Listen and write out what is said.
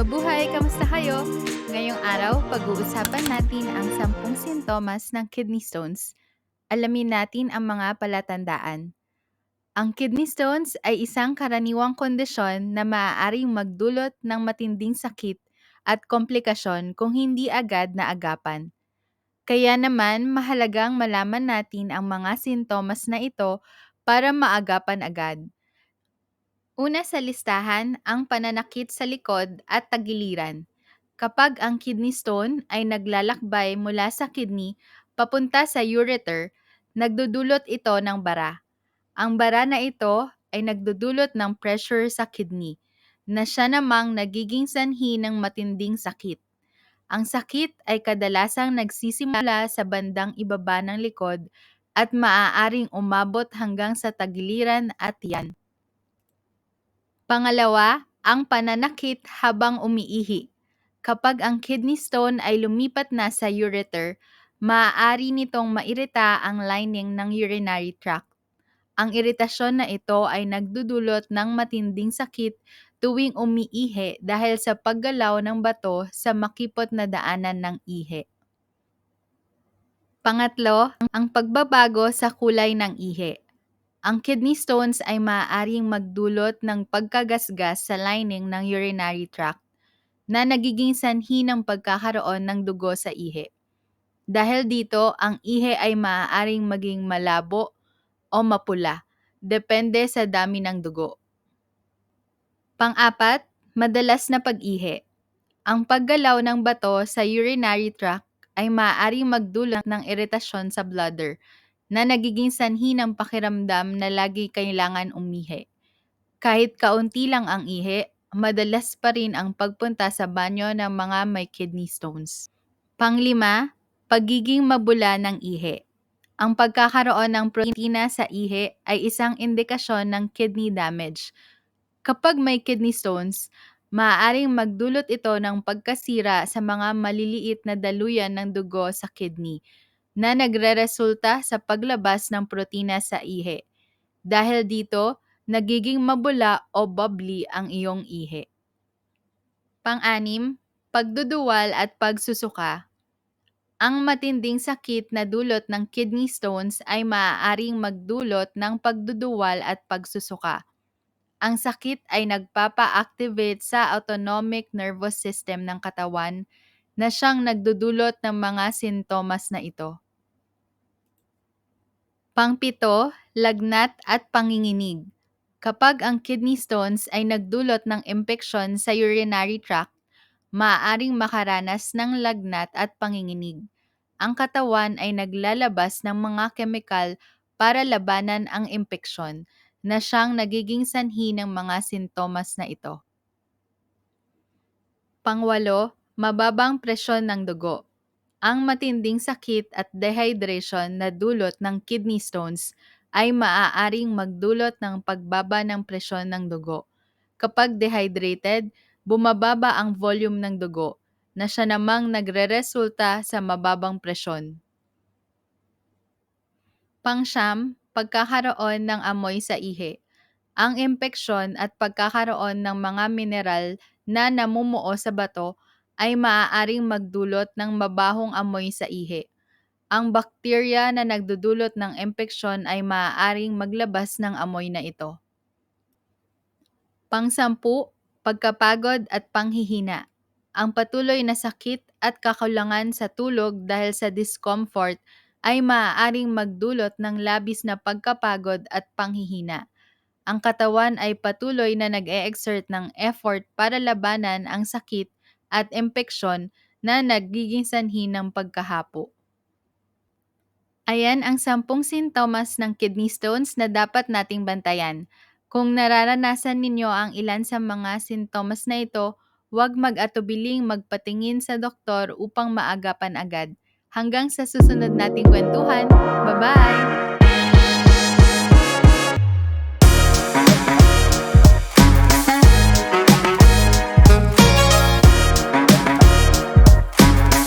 Mabuhay! Kamusta kayo? Ngayong araw, pag-uusapan natin ang 10 sintomas ng kidney stones. Alamin natin ang mga palatandaan. Ang kidney stones ay isang karaniwang kondisyon na maaaring magdulot ng matinding sakit at komplikasyon kung hindi agad na agapan. Kaya naman, mahalagang malaman natin ang mga sintomas na ito para maagapan agad. Una sa listahan, ang pananakit sa likod at tagiliran. Kapag ang kidney stone ay naglalakbay mula sa kidney papunta sa ureter, nagdudulot ito ng bara. Ang bara na ito ay nagdudulot ng pressure sa kidney, na siya namang nagiging sanhi ng matinding sakit. Ang sakit ay kadalasang nagsisimula sa bandang ibaba ng likod at maaaring umabot hanggang sa tagiliran at tiyan. Pangalawa, ang pananakit habang umiihi. Kapag ang kidney stone ay lumipat na sa ureter, maaari nitong mairita ang lining ng urinary tract. Ang iritasyon na ito ay nagdudulot ng matinding sakit tuwing umiihi dahil sa paggalaw ng bato sa makipot na daanan ng ihi. Pangatlo, ang pagbabago sa kulay ng ihi. Ang kidney stones ay maaaring magdulot ng pagkagasgas sa lining ng urinary tract na nagiging sanhi ng pagkakaroon ng dugo sa ihi. Dahil dito, ang ihi ay maaaring maging malabo o mapula, depende sa dami ng dugo. Pang-apat, madalas na pag-ihi. Ang paggalaw ng bato sa urinary tract ay maaaring magdulot ng iritasyon sa bladder na nagiging sanhi ng pakiramdam na lagi kailangan umihi. Kahit kaunti lang ang ihi, madalas pa rin ang pagpunta sa banyo ng mga may kidney stones. Panglima, pagiging mabula ng ihi. Ang pagkakaroon ng protina sa ihi ay isang indikasyon ng kidney damage. Kapag may kidney stones, maaaring magdulot ito ng pagkasira sa mga maliliit na daluyan ng dugo sa kidney na nagreresulta sa paglabas ng protina sa ihi. Dahil dito, nagiging mabula o bubbly ang iyong ihi. Pang-anim, pagduduwal at pagsusuka. Ang matinding sakit na dulot ng kidney stones ay maaaring magdulot ng pagduduwal at pagsusuka. Ang sakit ay nagpapa-activate sa autonomic nervous system ng katawan na siyang nagdudulot ng mga sintomas na ito. Pangpito, lagnat at panginginig. Kapag ang kidney stones ay nagdulot ng impeksyon sa urinary tract, maaaring makaranas ng lagnat at panginginig. Ang katawan ay naglalabas ng mga kemikal para labanan ang impeksyon na siyang nagiging sanhi ng mga sintomas na ito. Pangwalo, mababang presyon ng dugo. Ang matinding sakit at dehydration na dulot ng kidney stones ay maaaring magdulot ng pagbaba ng presyon ng dugo. Kapag dehydrated, bumababa ang volume ng dugo na siya namang nagreresulta sa mababang presyon. Pangsyam, pagkakaroon ng amoy sa ihi. Ang impeksyon at pagkakaroon ng mga mineral na namumuo sa bato ay maaaring magdulot ng mabahong amoy sa ihi. Ang bakterya na nagdudulot ng impeksyon ay maaaring maglabas ng amoy na ito. Pangsampu, pagkapagod at panghihina. Ang patuloy na sakit at kakulangan sa tulog dahil sa discomfort ay maaaring magdulot ng labis na pagkapagod at panghihina. Ang katawan ay patuloy na nag-e-exert ng effort para labanan ang sakit at impeksyon na nagiging sanhi ng pagkahapo. Ayan ang sampung sintomas ng kidney stones na dapat nating bantayan. Kung nararanasan ninyo ang ilan sa mga sintomas na ito, huwag mag-atubiling magpatingin sa doktor upang maagapan agad. Hanggang sa susunod nating kwentuhan, bye-bye!